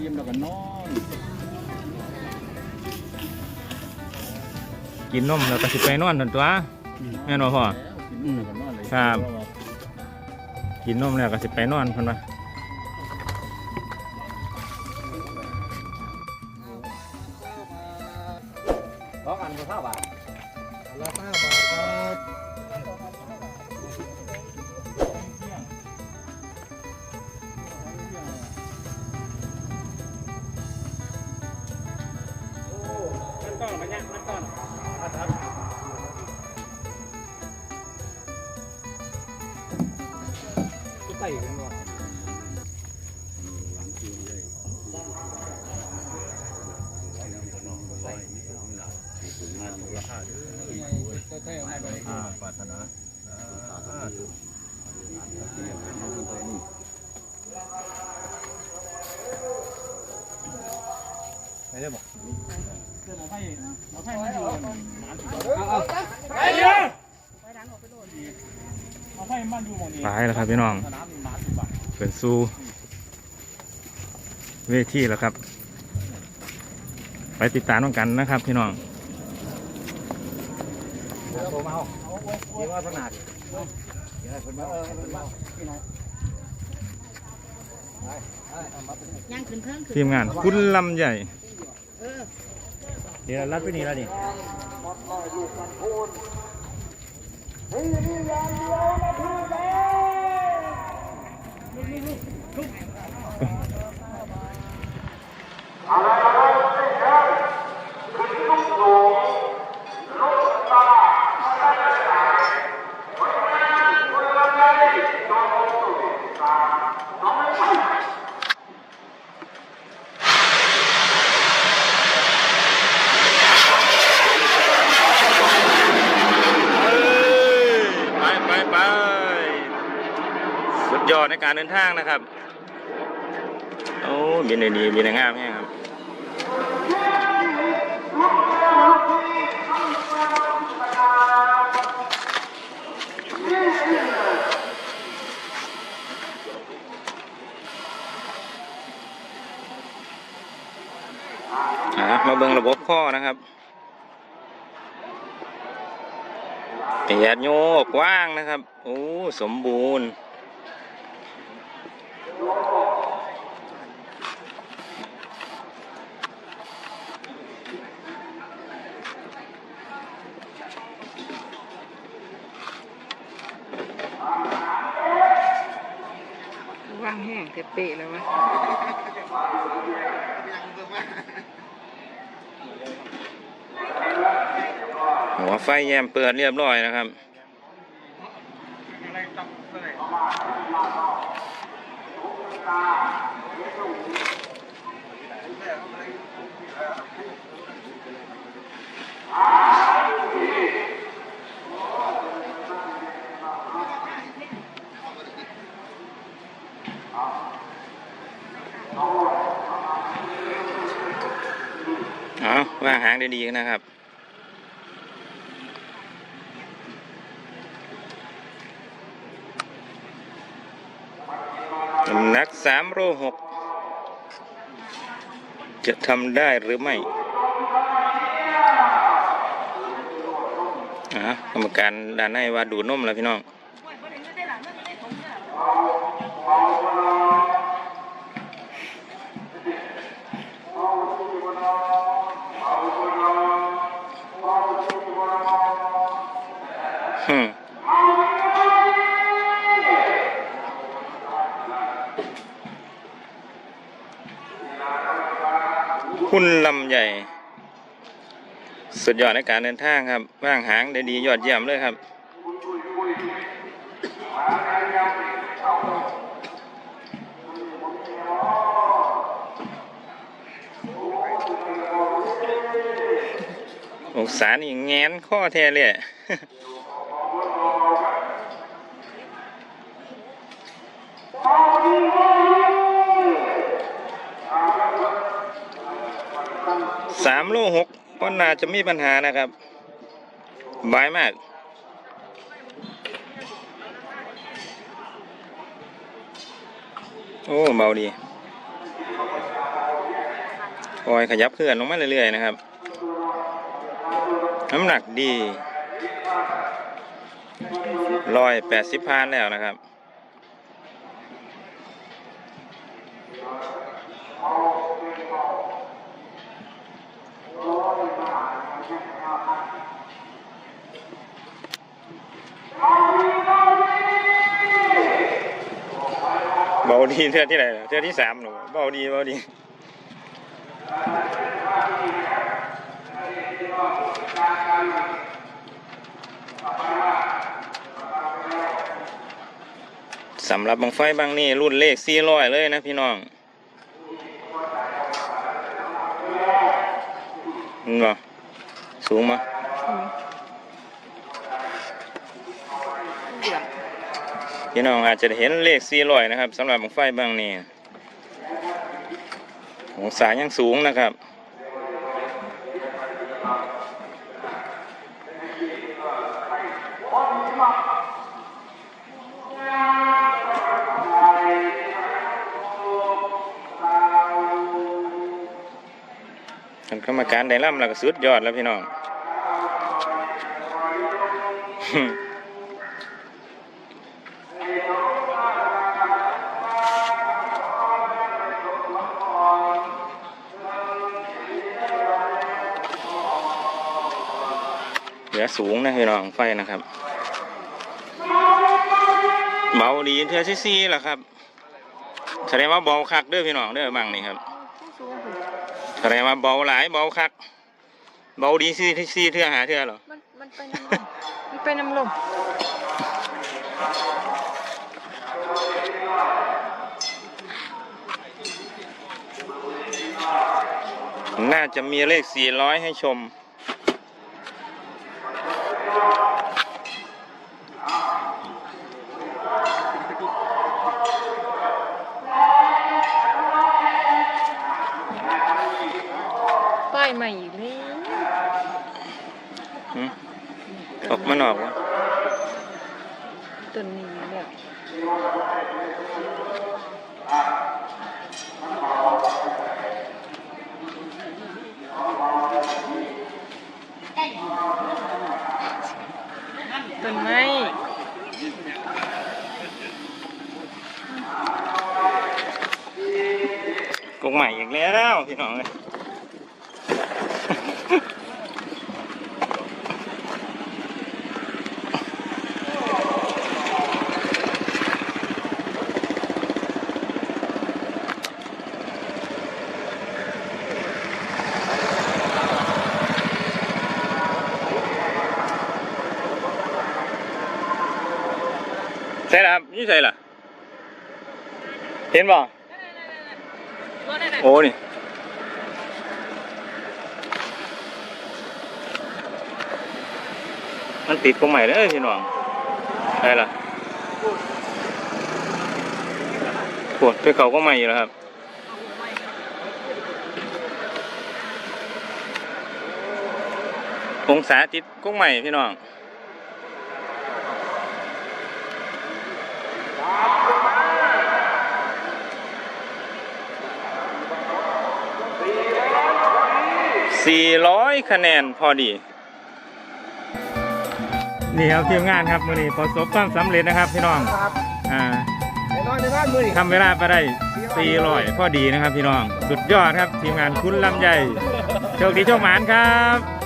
ยิ้มแล้วก็นอนกินนมแล้วก็สิไปนอนนั่นตัวแม่นบ่พ่อแล้วกินแล้วก็นอนเลยครับ กินนมแล้วก็สิไปนอนเพิ่นว่าสองอันก็เท่าบาทละห้าบาทครับ ปรารถนาไม่ได้บอกเอาไฟเอาไฟมาอยู่หมาสิเอาเอาไฟมันอยู่หมองนี้ไปแล้วครับพี่น้องสนามหมาสิบบาทเป็นสู่เวทีแล้วครับ ไปติดตามน้องกันนะครับพี่น้องโทรมา เอาเดี๋ยวว่าขนาดเดี๋ยวให้คนมาเออให้คนมาพี่น้องไปไปเอามาเป็นย่างขึ้นเครื่องขึ้นทีมงานคุณลำใหญ่ เออเดี๋ยวรัดไปนี่แล้วนี่ ไปไปไปสุดยอด ในการเดินทางนะครับโอ้บินได้ดีบินได้งามแฮงครับมาเบิ่งระบบข้อนะครับแยดโยกกว้างนะครับ โอ้ สมบูรณ์ ว่างแห้งเปะๆเลยวะหัวไฟแยมเปิดเรียบร้อยนะครับ เอาว่างหางได้ดีนะครับ น้ำหนักสามโลหกจะทำได้หรือไม่อะกรรมการด้านในว่าดูดนมแล้วพี่น้องฮึม คุณลำใหญ่ สุดยอดในการเดินทางครับว่างหางได้ดียอดเยี่ยมเลยครับ องศานี่แงนข้อแท้เลย สามโลหกก็น่าจะมีปัญหานะครับบายมาก โอ้เบาดีคอยขยับเคลื่อนลงมาเรื่อยๆนะครับ น้ำหนักดีร้อยแปดสิบพานแล้วนะครับ เบาดีเทือที่ไหนเทือที่สามหนูเบาดีเบาดีสำหรับบังไฟบางนี่รุ่นเลขสี่ร้อยเลยนะพี่น้อง เหรอสูงมาเดือดพี่น้องอาจจะเห็นเลขสี่ร้อยนะครับสำหรับบังไฟบางนี่องศายังสูงนะครับ ท่านกรรมการได้ร่ำแล้วก็สุดยอดแล้วพี่น้องเหลือสูงนะพี่น้องไฟนะครับ เบาดีเทือซี่ซี่แหละครับ แสดงว่าเบาคักเด้อพี่น้องเด้อบังนี่ครับ แสดงว่าเบาหลายเบาคัก เบาดีซี่ซี่เทือหาเทือเหรอมันมันไปน้ำลมมันไปน้ำลมน่าจะมีเลข 400 ให้ชม ป้ายใหม่อีกแล้ว หืมออกมันออกวะ ต้นนี้แล้วต้นไม้กงใหม่อีกแล้วพี่น้องเลย ใช่แล้วครับ นี่ใช่ล่ะ เห็นบ่โอ้นี่มันติดกรงใหม่เลยพี่น้องได้ละปวดไปเขาก็ใหม่อยู่แล้วครับองศาติดกรงใหม่พี่น้อง 400 คะแนนพอดี นี่ครับทีมงานครับมือนี้ประสบความสำเร็จนะครับพี่น้องครับอ่าไอ้น้อยในบ้านมือนี่ทำเวลาไปได้ 400 พอดีนะครับพี่น้อง สุดยอดครับทีมงานคุณลำใหญ่โชคดีโชคหมานครับ